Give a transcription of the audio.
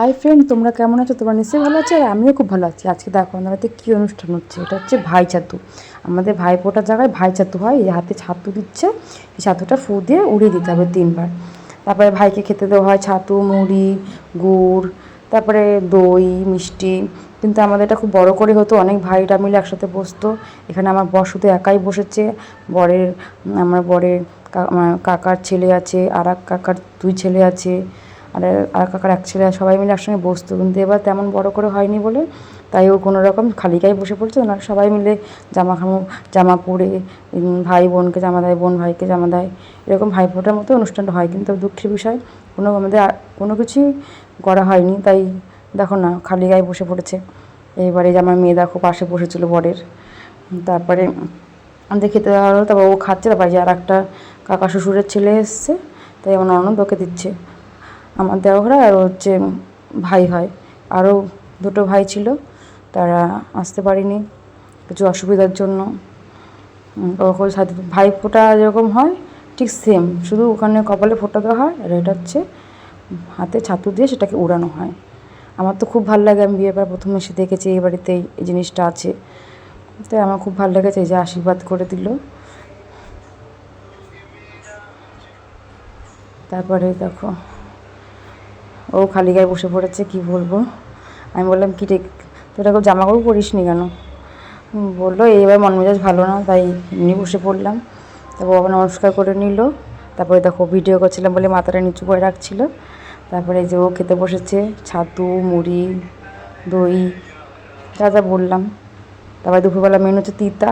Hi friend তোমরা কেমন আছো? তোমরা নিশ্চয়ই ভালো আছো আর আমিও খুব ভালো আছি। আজকে দেখো, আমাদের কী অনুষ্ঠান হচ্ছে? এটা হচ্ছে ভাই ছাতু। আমাদের ভাই ফোটার জায়গায় ভাই ছাতু হয়, এই হাতে ছাতু দিচ্ছে, এই ছাতুটা ফু দিয়ে উড়িয়ে দিতে হবে তিনবার। তারপরে ভাইকে খেতে দেওয়া হয় ছাতু, মুড়ি, গুড়, তারপরে দই, মিষ্টি। কিন্তু আমাদের এটা খুব বড় করে হতো, অনেক ভাইরা মিলে একসাথে বসতো। এখানে আমার বর শুধু একাই বসেছে। বরের, আমার বরের কাকার ছেলে আছে, আর কাকার দুই ছেলে আছে। আর আর কাকার এক ছেলে, সবাই মিলে একসঙ্গে বসতো। কিন্তু এবার তেমন বড় করে হয়নি বলে তাই ও কোনো রকম খালি গায়ে বসে পড়ছে। ওনারা সবাই মিলে জামা খামো, জামা পরে ভাই বোনকে জামা দেয়, বোন ভাইকে জামা দেয়। এরকম ভাই ফোটার মতো অনুষ্ঠানটা হয়। কিন্তু দুঃখের বিষয়, কোনো আমাদের কোনো কিছুই করা হয়নি। তাই দেখো না, খালি গায়ে বসে পড়েছে। এবারে আমার মেয়ে দেখো পাশে বসেছিল বরের। তারপরে আমাদের খেতে দেওয়া হলো তারপর ও খাচ্ছে, তারপরে আর একটা কাকা শ্বশুরের ছেলে এসছে। তাই আমার ননদ ওকে দিচ্ছে। আমার দেওঘরা আর হচ্ছে ভাই হয়। আরও দুটো ভাই ছিল, তারা আসতে পারেনি কিছু অসুবিধার জন্য। সাথে ভাই ফোঁটা যেরকম হয়, ঠিক সেম শুধু ওখানে কপালে ফোঁটা দেওয়া হয়, আর এটা হচ্ছে হাতে ছাতু দিয়ে সেটাকে উড়ানো হয়। আমার তো খুব ভালো লাগে, আমি বিয়ের পর প্রথম এসে দেখেছি এই বাড়িতে এই জিনিসটা আছে। তাই আমার খুব ভালো লেগেছে, এই যে আশীর্বাদ করে দিল। তারপরে দেখো ও খালি গায়ে বসে পড়েছে, কি বলব? আমি বললাম, কি রে তোর এখন জামা কাপড় পরিস নি কেন? বলল এইবার মন মেজাজ ভালো না, তাই এমনি বসে পড়লাম। তারপর বাবা নমস্কার করে নিল। তারপরে দেখো, ভিডিও করছিলাম বলে মাথাটা নিচু করে রাখছিল। তারপরে যে ও খেতে বসেছে, ছাতু, মুড়ি, দই, যা যা বললাম। তারপরে দুপুরবেলা মেনু হচ্ছে তিতা